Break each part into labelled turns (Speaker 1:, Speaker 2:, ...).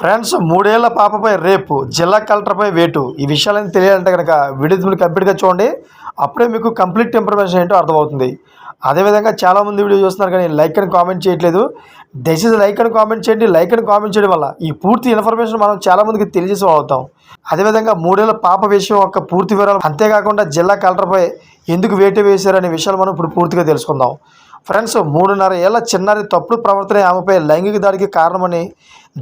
Speaker 1: Friends మూడేళ్ళ పాపపై రేపు జిల్లా కలెక్టర్పై వేటు. ఈ విషయాలని తెలియాలంటే కనుక వీడియో మీరు కంప్లీట్గా చూడండి. అప్పుడే మీకు కంప్లీట్ ఇన్ఫర్మేషన్ ఏంటో అర్థమవుతుంది. అదేవిధంగా చాలామంది వీడియో చూస్తున్నారు కానీ లైక్ అని కామెంట్ చేయట్లేదు. దయచేసి లైక్ అని కామెంట్ చేయండి. లైక్ అని కామెంట్ చేయడం వల్ల ఈ పూర్తి ఇన్ఫర్మేషన్ మనం చాలామందికి తెలియజేసి అవుతాం అదేవిధంగా మూడేళ్ళ పాప విషయం యొక్క పూర్తి వివరాలు అంతేకాకుండా జిల్లా కలెక్టర్పై ఎందుకు వేటు వేశారనే విషయాలు మనం ఇప్పుడు పూర్తిగా తెలుసుకుందాం. ఫ్రెండ్స్ మూడున్నర ఏళ్ళ చిన్నారి తప్పుడు ప్రవర్తన ఆమెపై లైంగిక దాడికి కారణమని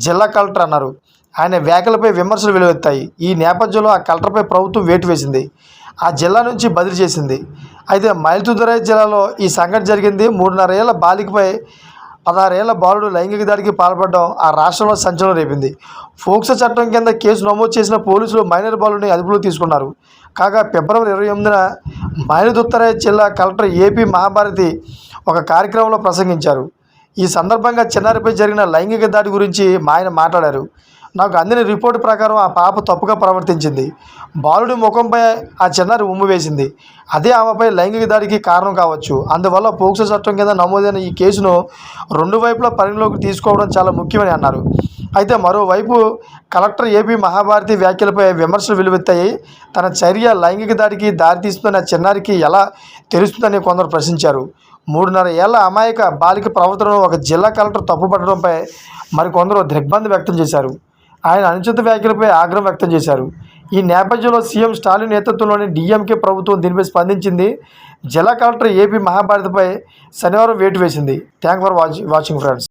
Speaker 1: జిల్లా కలెక్టర్ అన్నారు. ఆయన వ్యాఖ్యలపై విమర్శలు వెలువెత్తాయి. ఈ నేపథ్యంలో ఆ కలెక్టర్పై ప్రభుత్వం వేటు వేసింది. ఆ జిల్లా నుంచి బదిలీ చేసింది. అయితే మైల్తుదురై జిల్లాలో ఈ సంఘటన జరిగింది. మూడున్నర ఏళ్ళ బాలికపై పదహారేళ్ళ బాలుడు లైంగిక దాడికి పాల్పడడం ఆ రాష్ట్రంలో సంచలనం రేపింది. ఫోక్సో చట్టం కింద కేసు నమోదు చేసిన పోలీసులు మైనర్ బాలుడిని అదుపులో తీసుకున్నారు. కాగా ఫిబ్రవరి ఇరవై ఎనిమిదిన మైనదుత్తరాయ జిల్లా కలెక్టర్ ఏపీ మహాభారతి ఒక కార్యక్రమంలో ప్రసంగించారు. ఈ సందర్భంగా చిన్నారిపై జరిగిన లైంగిక దాడి గురించి మా ఆయన మాట్లాడారు. నాకు అందిన రిపోర్టు ప్రకారం ఆ పాప తప్పుగా ప్రవర్తించింది. బాలుడి ముఖంపై ఆ చిన్నారి ఉమ్ము వేసింది. అదే ఆమెపై లైంగిక దాడికి కారణం కావచ్చు. అందువల్ల పోక్సో చట్టం కింద నమోదైన ఈ కేసును రెండు వైపులా పరిగణలోకి తీసుకోవడం చాలా ముఖ్యమని అన్నారు. అయితే మరోవైపు కలెక్టర్ ఏపీ మహాభారతి వ్యాఖ్యలపై విమర్శలు వెలువెత్తాయి. తన చర్య లైంగిక దాడికి దారితీస్తున్న చిన్నారికి ఎలా తెలుస్తుందని కొందరు ప్రశ్నించారు. మూడున్నర ఏళ్ళ అమాయక బాలిక ప్రవర్తనను ఒక జిల్లా కలెక్టర్ తప్పుపట్టడంపై మరికొందరు దిగ్బంధం వ్యక్తం చేశారు. ఆయన అనుచిత వ్యాఖ్యలపై ఆగ్రహం వ్యక్తం చేశారు. ఈ నేపథ్యంలో సీఎం స్టాలిన్ నేతృత్వంలోని డీఎంకే ప్రభుత్వం దీనిపై స్పందించింది. జిల్లా కలెక్టర్ ఏపీ మహాభారతిపై శనివారం వేటు వేసింది. Thank for watching watching friends.